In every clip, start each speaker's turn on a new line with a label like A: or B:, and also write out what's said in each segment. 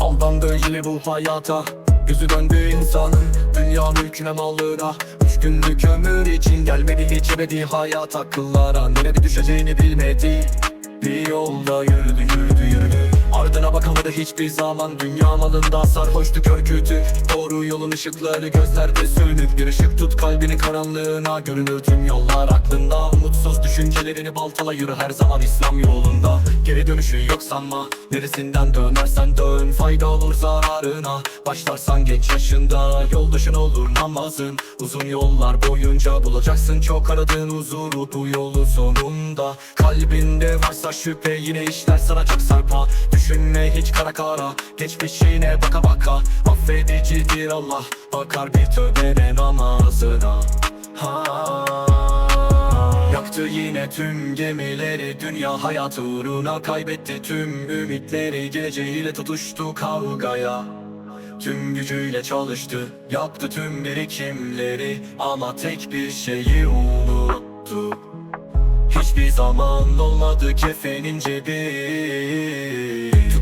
A: Aldandı yine bu hayata. Gözü döndü insanın Dünya mülküne mallığına Üç günlük ömür için gelmedi hiç ebedi hayat. Akıllara Nerede düşeceğini bilmedi. Bir yolda yürüdü yürüdü yürüdü Ardına bakamadı hiçbir zaman. Dünya malında sarhoştu kör Doğru yolun ışıkları gözlerde sönük Bir ışık tut kalbinin karanlığına. Görünür tüm yollar aklında. Umutsuz düşüncelerini baltala yürü her zaman İslam yolunda. Geri dönüşü yok sanma Neresinden dönersen dön. Fayda olur zararına. Başlarsan geç yaşında Yoldaşın olur namazın. Uzun yollar boyunca Bulacaksın çok aradığın huzuru. Bu yolun sonunda Kalbinde varsa şüphe Yine işler saracak sarpa Düşünme hiç kara kara. Geçmişine baka baka. Affedicidir Allah Bakar bir tövbene namazına ha. Yaktı yine tüm gemileri. Dünya hayat uğruna kaybetti tüm ümitleri. Geleceğiyle tutuştu kavgaya. Tüm gücüyle çalıştı Yaptı tüm birikimleri. Ama tek bir şeyi unuttu. Hiçbir zaman olmadı kefenin cebi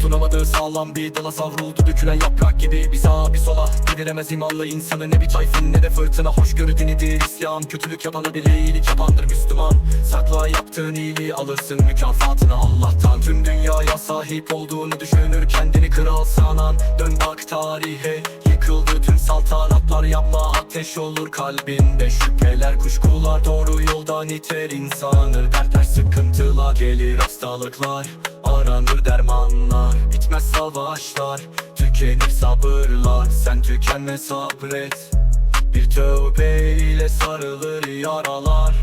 A: Tutunamadı sağlam bir dala savruldu dökülen yaprak gibi. Bir sağa bir sola gidiremez imanlı insanı. Ne bir tayfun ne de fırtına. Hoşgörü dinidir isyan. Kötülük yapana bir iyilik yapandır Müslüman. Sakla yaptığın iyiliği alırsın mükafatını Allah'tan. Tüm dünyaya sahip olduğunu düşünür kendini kral sanan. Dön bak tarihe Yıkıldı tüm saltanatlar. Yapma ateş olur kalbinde Şüpheler. Kuşkular doğru yoldan iter insanı. Dertler sıkıntılar gelir hastalıklar Aranır dermanlar bitmez savaşlar Tükenir sabırlar sen tükenme sabret. Bir tövbe ile sarılır yaralar.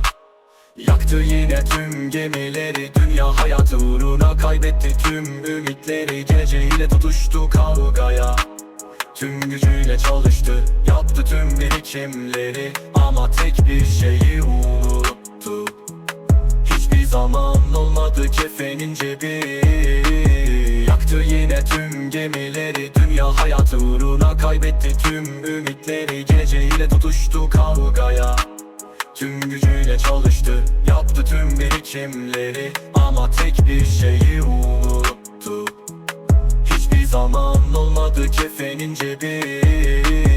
A: Yaktı yine tüm gemileri Dünya hayat uğruna kaybetti tüm ümitleri. Geleceğiyle tutuştu kavgaya Tüm gücüyle çalıştı Yaptı tüm birikimleri. Ama tek bir şeyi unuttu kefenin cebi Yaktı yine tüm gemileri. Dünya hayat uğruna kaybetti tüm ümitleri. Geleceğiyle tutuştu kavgaya. Tüm gücüyle çalıştı Yaptı tüm birikimleri. Ama tek bir şeyi unuttu. Hiçbir zaman olmadı kefenin cebi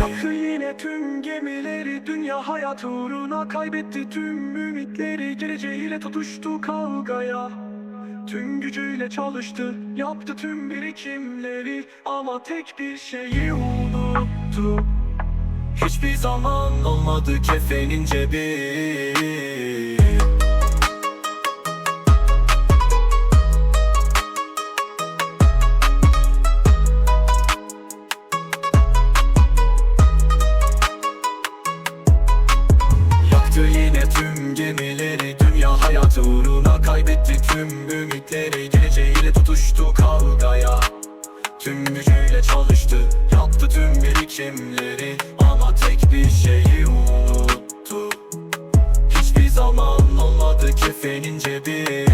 A: Yaktı yine tüm gemileri Dünya hayat uğruna kaybetti. Tüm ümitleri Geleceğiyle tutuştu kavgaya. Tüm gücüyle çalıştı Yaptı tüm birikimleri. Ama tek bir şeyi unuttu. Hiçbir zaman olmadı kefenin cebi ümitleri geleceğiyle tutuştu kavgaya. Tüm gücüyle çalıştı Yaptı tüm birikimleri. Ama tek bir şeyi unuttu. Hiçbir zaman olmadı kefenin cebi.